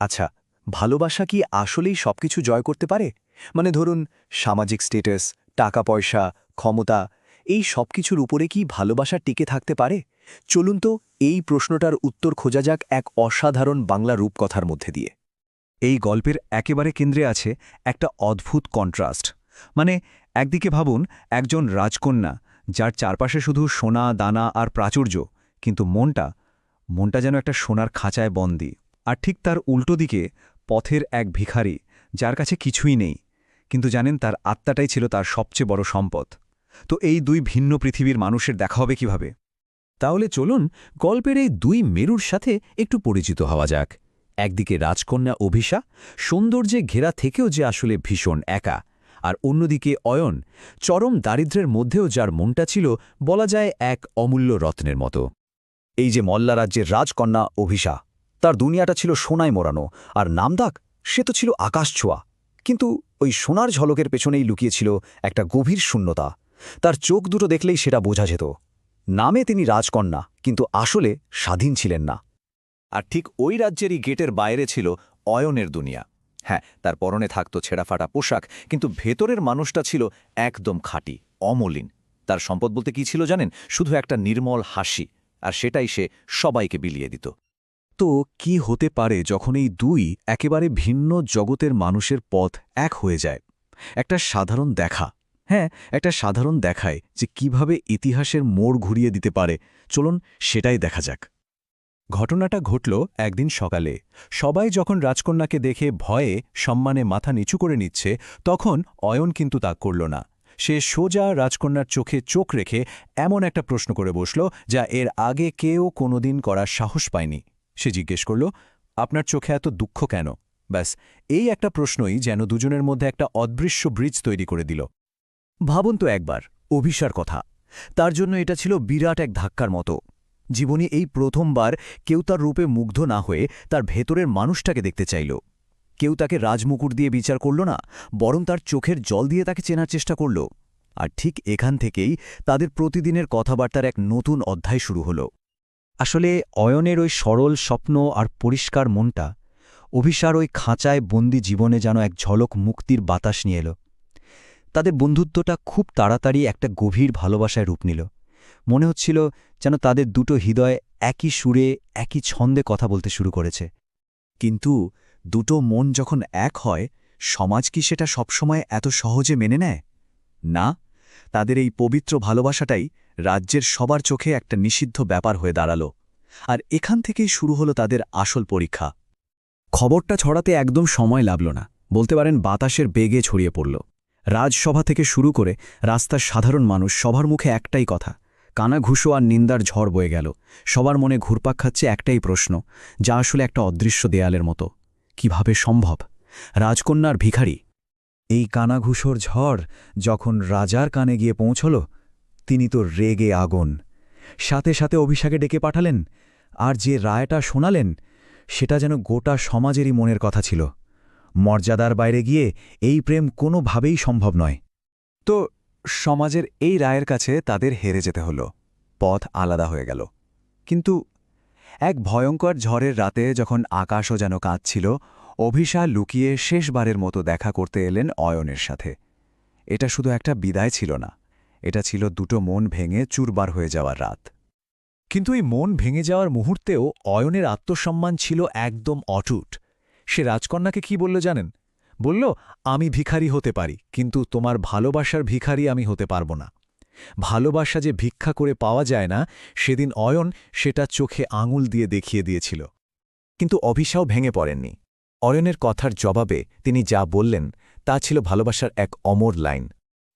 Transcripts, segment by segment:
আচ্ছা ভালোবাসা কি আসলেই সবকিছু জয় করতে পারে? মানে ধরুন, সামাজিক স্টেটাস টাকা পয়সা ক্ষমতা, এই সব কিছুর উপরে কি ভালোবাসা টিকে থাকতে পারে? চলুন তো এই প্রশ্নটার উত্তর খোঁজা যাক এক অসাধারণ বাংলা রূপকথার মধ্যে দিয়ে। এই গল্পের একেবারে কেন্দ্রে আছে একটা অদ্ভুত কন্ট্রাস্ট মানে একদিকে ভাবুন, একজন রাজকন্যা, যার চারপাশে শুধু সোনা, দানা আর প্রাচুর্য, কিন্তু মনটা মনটা যেন একটা সোনার খাঁচায় বন্দি। আর ঠিক তার উল্টো দিকে পথের এক ভিখারি যার কাছে কিছুই নেই। কিন্তু জানেন তার আত্মাটাই ছিল তার সবচেয়ে বড় সম্পদ। তো এই দুই ভিন্ন পৃথিবীর মানুষের দেখা হবে কীভাবে? তাহলে চলুন গল্পের এই দুই মেরুর সাথে একটু পরিচিত হওয়া যাক। একদিকে রাজকন্যা অভিষা সৌন্দর্যে ঘেরা থেকেও যে আসলে ভীষণ একা। আর অন্যদিকে অয়ন, চরম দারিদ্র্যের মধ্যেও যার মনটা ছিল বলা যায় এক অমূল্য রত্নের মতো। এই যে মল্লা রাজ্যের রাজকন্যা অভিষা তার দুনিয়াটা ছিল সোনায় মোড়ানো, আর নামদাক, সে তো ছিল আকাশ ছোঁয়া। কিন্তু ওই সোনার ঝলকের পেছনেই লুকিয়েছিল একটা গভীর শূন্যতা। তার চোখ দুটো দেখলেই সেটা বোঝা যেত। নামে তিনি রাজকন্যা, কিন্তু আসলে স্বাধীন ছিলেন না। আর ঠিক ওই রাজ্যেরই গেটের বাইরে ছিল অয়নের দুনিয়া। হ্যাঁ তার পরনে থাকত ছেঁড়াফাটা পোশাক, কিন্তু ভেতরের মানুষটা ছিল একদম খাঁটি, অমলিন। তার সম্পদ বলতে কি ছিল জানেন? শুধু একটা নির্মল হাসি, আর সেটাই সে সবাইকে বিলিয়ে দিত। তো কি হতে পারে যখন এই দুই একেবারে ভিন্ন জগতের মানুষের পথ এক হয়ে যায়? একটা সাধারণ দেখা। হ্যাঁ একটা সাধারণ দেখায় যে কীভাবে ইতিহাসের মোড় ঘুরিয়ে দিতে পারে। চলুন সেটাই দেখা যাক। ঘটনাটা ঘটল একদিন সকালে। সবাই যখন রাজকন্যাকে দেখে ভয়ে সম্মানে মাথা নিচু করে নিচ্ছে, তখন অয়ন কিন্তু তা করল না। সে সোজা রাজকন্যার চোখে চোখ রেখে এমন একটা প্রশ্ন করে বসল যা এর আগে কেউ কোনোদিন করার সাহস পায়নি। সে জিজ্ঞেস করল, আপনার চোখে এত দুঃখ কেন? ব্যাস, এই একটা প্রশ্নই যেন দুজনের মধ্যে একটা অদৃশ্য ব্রিজ তৈরি করে দিল। ভাবুন তো একবার, অভিসার কথা। তার জন্য এটা ছিল বিরাট এক ধাক্কার মতো। জীবনে এই প্রথমবার কেউ তার রূপে মুগ্ধ না হয়ে তার ভেতরের মানুষটাকে দেখতে চাইল। কেউ তাকে রাজমুকুট দিয়ে বিচার করল না, বরং তার চোখের জল দিয়ে তাকে চেনার চেষ্টা করল। আর ঠিক এখান থেকেই তাদের প্রতিদিনের কথাবার্তার এক নতুন অধ্যায় শুরু হল। আসলে অয়নের ওই সরল স্বপ্ন আর পরিষ্কার মনটা, অভিসার ওই খাঁচায় বন্দি জীবনে যেন এক ঝলক মুক্তির বাতাস নিয়ে এলো। তাদের বন্ধুত্বটা খুব তাড়াতাড়ি একটা গভীর ভালোবাসায় রূপ নিল। মনে হচ্ছিল যেন তাদের দুটো হৃদয় একই সুরে, একই ছন্দে কথা বলতে শুরু করেছে। কিন্তু দুটো মন যখন এক হয়, সমাজ কি সেটা সবসময় এত সহজে মেনে নেয়? না, তাদের এই পবিত্র ভালোবাসাটাই রাজ্যের সবার চোখে একটা নিষিদ্ধ ব্যাপার হয়ে দাঁড়াল, আর এখান থেকেই শুরু হলো তাদের আসল পরীক্ষা। খবরটা ছড়াতে একদম সময় লাগল না, বলতে পারেন বাতাসের বেগে ছড়িয়ে পড়ল। রাজসভা থেকে শুরু করে রাস্তার সাধারণ মানুষ, সবার মুখে একটাই কথা, কানা ঘুষো আর নিন্দার ঝড় বয়ে গেল। সবার মনে ঘুরপাক খাচ্ছে একটাই প্রশ্ন, যা আসলে একটা অদৃশ্য দেয়ালের মতো। কীভাবে সম্ভব? রাজকন্যার ভিখারি। এই কানাঘুষোর ঝড় যখন রাজার কানে গিয়ে পৌঁছল তিনি তো রেগে আগুন। সাথে সাথে অভিষাকে ডেকে পাঠালেন, আর যে রায়টা শোনালেন, সেটা যেন গোটা সমাজেরই মনের কথা ছিল। মর্যাদার বাইরে গিয়ে এই প্রেম কোনোভাবেই সম্ভব নয়। তো সমাজের এই রায়ের কাছে তাদের হেরে যেতে হল, পথ আলাদা হয়ে গেল। কিন্তু এক ভয়ঙ্কর ঝড়ের রাতে যখন আকাশও যেন কাঁদছিল অভিশা লুকিয়ে শেষবারের মতো দেখা করতে এলেন অয়নের সাথে। এটা শুধু একটা বিদায় ছিল না। এটা ছিল দুটো মন ভেঙে চুরবার হয়ে যাওয়ার রাত। কিন্তু এই মন ভেঙে যাওয়ার মুহূর্তেও অয়নের আত্মসম্মান ছিল একদম অটুট। সে রাজকন্যাকে কি বলল জানেন? বলল, আমি ভিখারি হতে পারি, কিন্তু তোমার ভালোবাসার ভিখারি আমি হতে পারব না। ভালোবাসা যে ভিক্ষা করে পাওয়া যায় না, সেদিন অয়ন সেটা চোখে আঙুল দিয়ে দেখিয়ে দিয়েছিল। কিন্তু অভিশাও ভেঙে পড়েননি। অয়নের কথার জবাবে তিনি যা বললেন, তা ছিল ভালোবাসার এক অমর লাইন।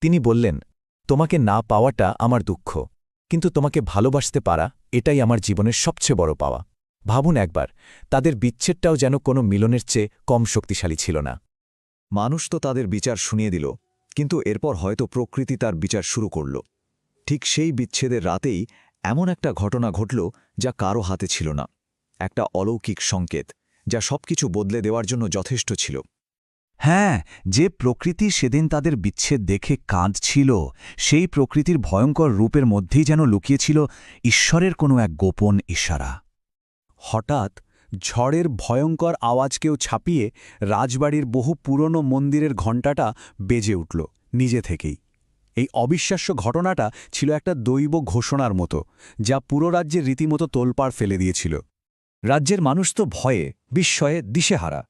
তিনি বললেন তোমাকে না পাওয়াটা আমার দুঃখ। কিন্তু তোমাকে ভালোবাসতে পারা, এটাই আমার জীবনের সবচেয়ে বড় পাওয়া। ভাবুন একবার, তাদের বিচ্ছেদটাও যেন কোনো মিলনের চেয়ে কম শক্তিশালী ছিল না। মানুষ তো তাদের বিচার শুনিয়ে দিল, কিন্তু এরপর হয়তো প্রকৃতি তার বিচার শুরু করল। ঠিক সেই বিচ্ছেদের রাতেই এমন একটা ঘটনা ঘটল যা কারও হাতে ছিল না। একটা অলৌকিক সংকেত, যা সবকিছু বদলে দেওয়ার জন্য যথেষ্ট ছিল। হ্যাঁ যে প্রকৃতি সেদিন তাদের বিচ্ছেদ দেখে কাঁদছিল, সেই প্রকৃতির ভয়ঙ্কর রূপের মধ্যেই যেন লুকিয়েছিল ঈশ্বরের কোনো এক গোপন ইশারা। হঠাৎ ঝড়ের ভয়ঙ্কর আওয়াজকেও ছাপিয়ে রাজবাড়ির বহু পুরনো মন্দিরের ঘণ্টাটা বেজে উঠল নিজে থেকেই। এই অবিশ্বাস্য ঘটনাটা ছিল একটা দৈব ঘোষণার মতো, যা পুরো রাজ্যের রীতিমতো তোলপাড় ফেলে দিয়েছিল। রাজ্যের মানুষ তো ভয়ে, বিস্ময়ে দিশেহারা।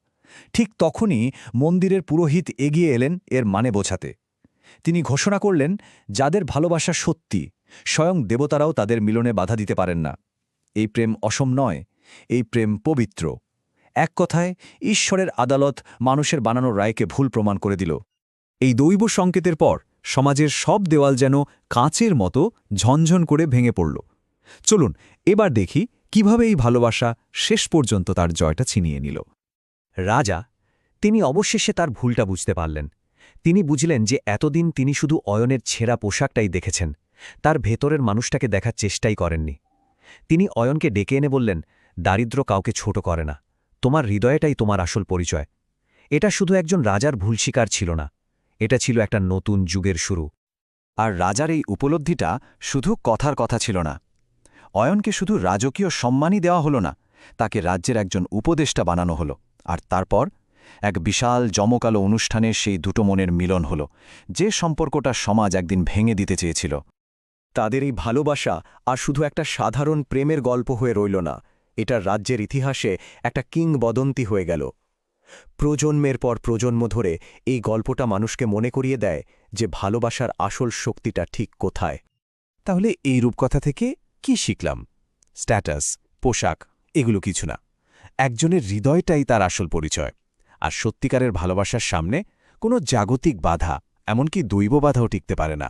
ঠিক তখনই মন্দিরের পুরোহিত এগিয়ে এলেন এর মানে বোঝাতে। তিনি ঘোষণা করলেন, যাদের ভালোবাসা সত্যি, স্বয়ং দেবতারাও তাদের মিলনে বাধা দিতে পারেন না। এই প্রেম অসম নয়, এই প্রেম পবিত্র। এক কথায়, ঈশ্বরের আদালত মানুষের বানানো রায়কে ভুল প্রমাণ করে দিল। এই দৈব সংকেতের পর সমাজের সব দেওয়াল যেন কাঁচের মতো ঝনঝন করে ভেঙে পড়ল। চলুন, এবার দেখি কীভাবে এই ভালোবাসা শেষ পর্যন্ত তার জয়টা ছিনিয়ে নিল। রাজা, তিনি অবশেষে তার ভুলটা বুঝতে পারলেন। তিনি বুঝলেন যে এতদিন তিনি শুধু অয়নের ছেঁড়া পোশাকটাই দেখেছেন, তার ভেতরের মানুষটাকে দেখার চেষ্টাই করেননি। তিনি অয়নকে ডেকে এনে বললেন, দারিদ্র কাউকে ছোট করে না, তোমার হৃদয়টাই তোমার আসল পরিচয়। এটা শুধু একজন রাজার ভুল শিকার ছিল না, এটা ছিল একটা নতুন যুগের শুরু। আর রাজার এই উপলব্ধিটা শুধু কথার কথা ছিল না। অয়নকে শুধু রাজকীয় সম্মানই দেওয়া হলো না, তাকে রাজ্যের একজন উপদেষ্টা বানানো হলো। আর তারপর এক বিশাল জমকালো অনুষ্ঠানে সেই দুটো মনের মিলন হল, যে সম্পর্কটা সমাজ একদিন ভেঙে দিতে চেয়েছিল। তাদের এই ভালোবাসা আর শুধু একটা সাধারণ প্রেমের গল্প হয়ে রইল না, এটা রাজ্যের ইতিহাসে একটা কিংবদন্তি হয়ে গেল। প্রজন্মের পর প্রজন্ম ধরে এই গল্পটা মানুষকে মনে করিয়ে দেয় যে ভালোবাসার আসল শক্তিটা ঠিক কোথায়। তাহলে এই রূপকথা থেকে কি শিখলাম? স্ট্যাটাস, পোশাক, এগুলো কিছু না। একজনের হৃদয়টাই তার আসল পরিচয়। আর সত্যিকারের ভালোবাসার সামনে কোনো জাগতিক বাধা, এমনকি দৈব বাধাও টিকতে পারে না।